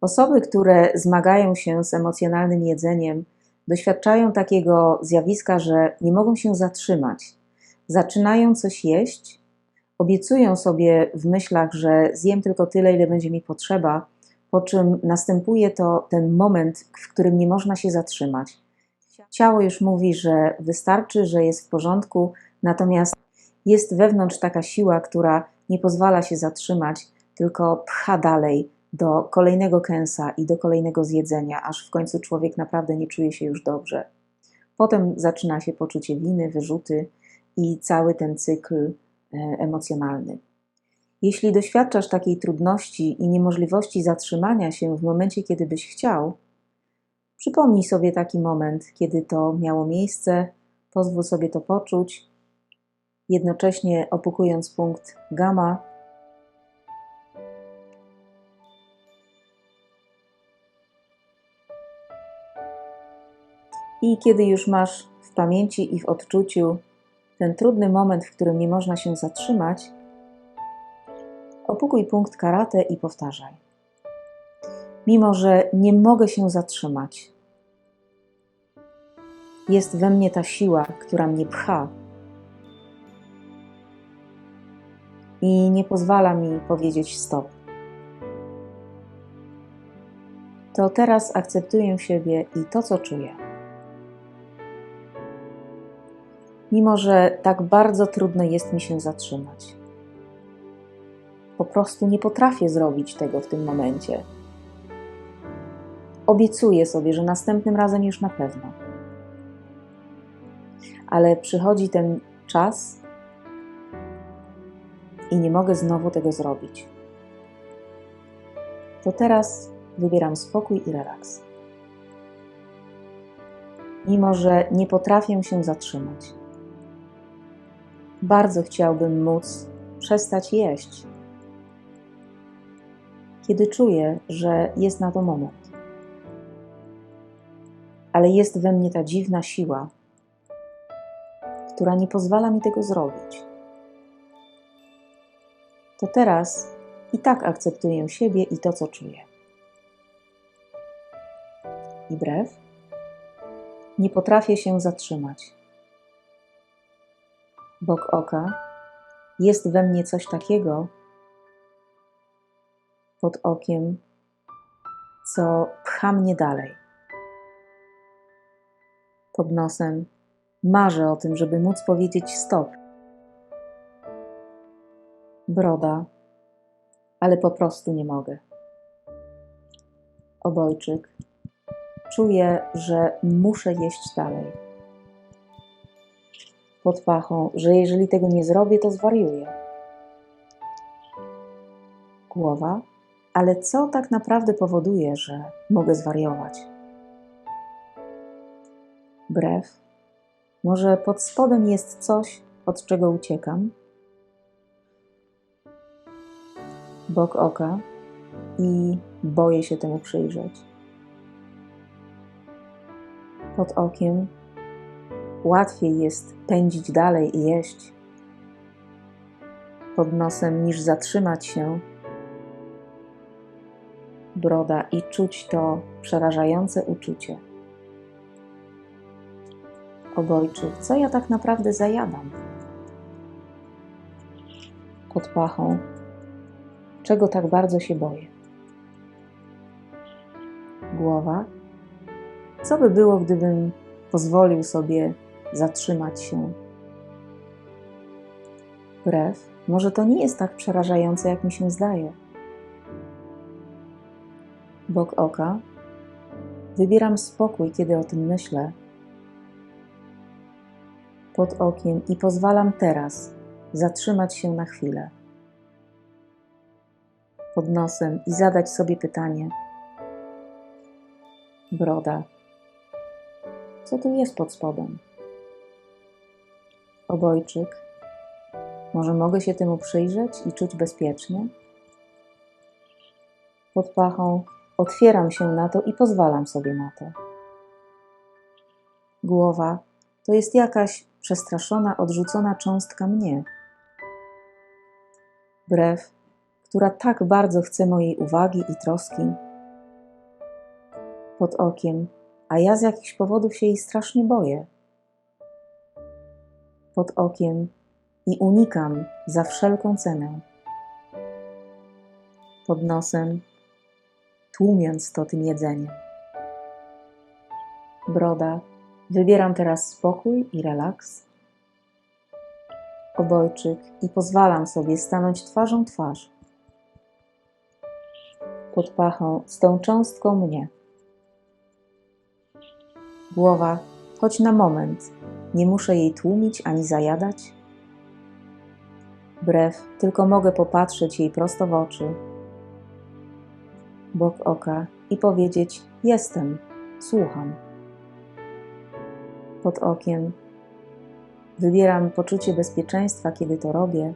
Osoby, które zmagają się z emocjonalnym jedzeniem, doświadczają takiego zjawiska, że nie mogą się zatrzymać. Zaczynają coś jeść, obiecują sobie w myślach, że zjem tylko tyle, ile będzie mi potrzeba, po czym następuje to ten moment, w którym nie można się zatrzymać. Ciało już mówi, że wystarczy, że jest w porządku, natomiast jest wewnątrz taka siła, która nie pozwala się zatrzymać, tylko pcha dalej do kolejnego kęsa i do kolejnego zjedzenia, aż w końcu człowiek naprawdę nie czuje się już dobrze. Potem zaczyna się poczucie winy, wyrzuty i cały ten cykl e, emocjonalny. Jeśli doświadczasz takiej trudności i niemożliwości zatrzymania się w momencie, kiedy byś chciał, przypomnij sobie taki moment, kiedy to miało miejsce, pozwól sobie to poczuć, jednocześnie opukując punkt gamma. I kiedy już masz w pamięci i w odczuciu ten trudny moment, w którym nie można się zatrzymać, Opukuj punkt karate i powtarzaj. Mimo, że nie mogę się zatrzymać, jest we mnie ta siła, która mnie pcha i nie pozwala mi powiedzieć stop. To teraz akceptuję siebie i to, co czuję. Mimo, że tak bardzo trudno jest mi się zatrzymać. Po prostu nie potrafię zrobić tego w tym momencie. Obiecuję sobie, że następnym razem już na pewno. Ale przychodzi ten czas i nie mogę znowu tego zrobić. To teraz wybieram spokój i relaks. Mimo, że nie potrafię się zatrzymać. Bardzo chciałbym móc przestać jeść kiedy czuję, że jest na to moment. Ale jest we mnie ta dziwna siła, która nie pozwala mi tego zrobić. To teraz i tak akceptuję siebie i to, co czuję. I brew, nie potrafię się zatrzymać. Bok oka jest we mnie coś takiego, pod okiem, co pcha mnie dalej. Pod nosem marzę o tym, żeby móc powiedzieć stop. Broda, ale po prostu nie mogę. Obojczyk. Czuję, że muszę jeść dalej. Pod pachą, że jeżeli tego nie zrobię, to zwariuję. Głowa ale co tak naprawdę powoduje, że mogę zwariować? Brew, może pod spodem jest coś, od czego uciekam? Bok oka i boję się temu przyjrzeć. Pod okiem łatwiej jest pędzić dalej i jeść. Pod nosem niż zatrzymać się broda i czuć to przerażające uczucie. Obojczyk, co ja tak naprawdę zajadam? Pod pachą, czego tak bardzo się boję? Głowa, co by było, gdybym pozwolił sobie zatrzymać się? Brew, może to nie jest tak przerażające, jak mi się zdaje bok oka. Wybieram spokój, kiedy o tym myślę. Pod okiem i pozwalam teraz zatrzymać się na chwilę. Pod nosem i zadać sobie pytanie: Broda, co tu jest pod spodem? Obojczyk, może mogę się temu przyjrzeć i czuć bezpiecznie? Pod pachą Otwieram się na to i pozwalam sobie na to. Głowa to jest jakaś przestraszona, odrzucona cząstka mnie. Brew, która tak bardzo chce mojej uwagi i troski, pod okiem, a ja z jakichś powodów się jej strasznie boję. Pod okiem i unikam za wszelką cenę. Pod nosem, tłumiąc to tym jedzeniem. Broda, wybieram teraz spokój i relaks. Obojczyk i pozwalam sobie stanąć twarzą twarz. Pod pachą z tą cząstką mnie. Głowa, choć na moment, nie muszę jej tłumić ani zajadać. Brew, tylko mogę popatrzeć jej prosto w oczy, bok oka i powiedzieć: Jestem, słucham. Pod okiem wybieram poczucie bezpieczeństwa, kiedy to robię.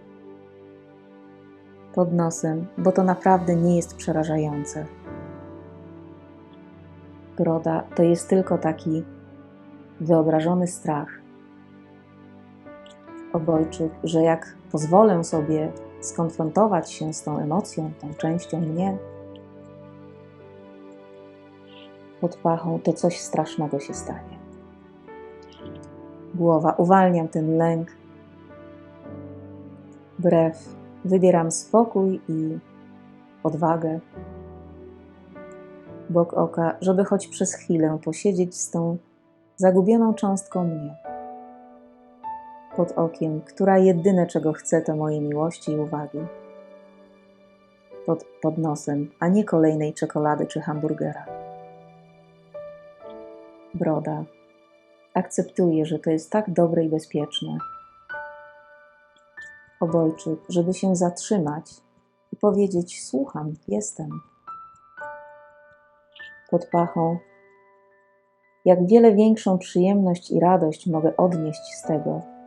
Pod nosem, bo to naprawdę nie jest przerażające. Broda to jest tylko taki wyobrażony strach. Obojczyk, że jak pozwolę sobie skonfrontować się z tą emocją, tą częścią mnie, pod pachą, to coś strasznego się stanie. Głowa, uwalniam ten lęk. Brew, wybieram spokój i odwagę. Bok oka, żeby choć przez chwilę posiedzieć z tą zagubioną cząstką mnie. Pod okiem, która jedyne czego chce, to mojej miłości i uwagi. Pod, pod nosem, a nie kolejnej czekolady czy hamburgera. Broda. Akceptuję, że to jest tak dobre i bezpieczne. Obojczyk, żeby się zatrzymać i powiedzieć: Słucham, jestem. Pod pachą, jak wiele większą przyjemność i radość mogę odnieść z tego.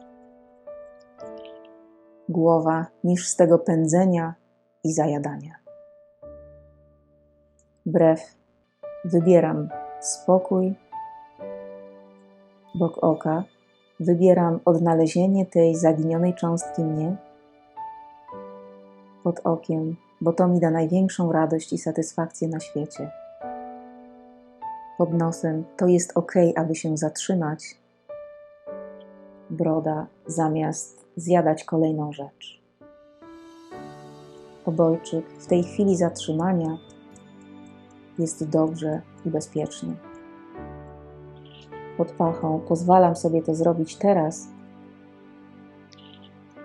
Głowa niż z tego pędzenia i zajadania. Brew, wybieram spokój, bok oka, wybieram odnalezienie tej zaginionej cząstki mnie. Pod okiem, bo to mi da największą radość i satysfakcję na świecie. Pod nosem, to jest ok, aby się zatrzymać. Broda zamiast zjadać kolejną rzecz. Obojczyk w tej chwili zatrzymania jest dobrze i bezpiecznie. Pod pachą pozwalam sobie to zrobić teraz.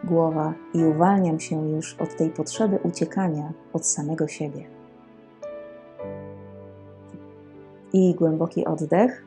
Głowa i uwalniam się już od tej potrzeby uciekania od samego siebie i głęboki oddech.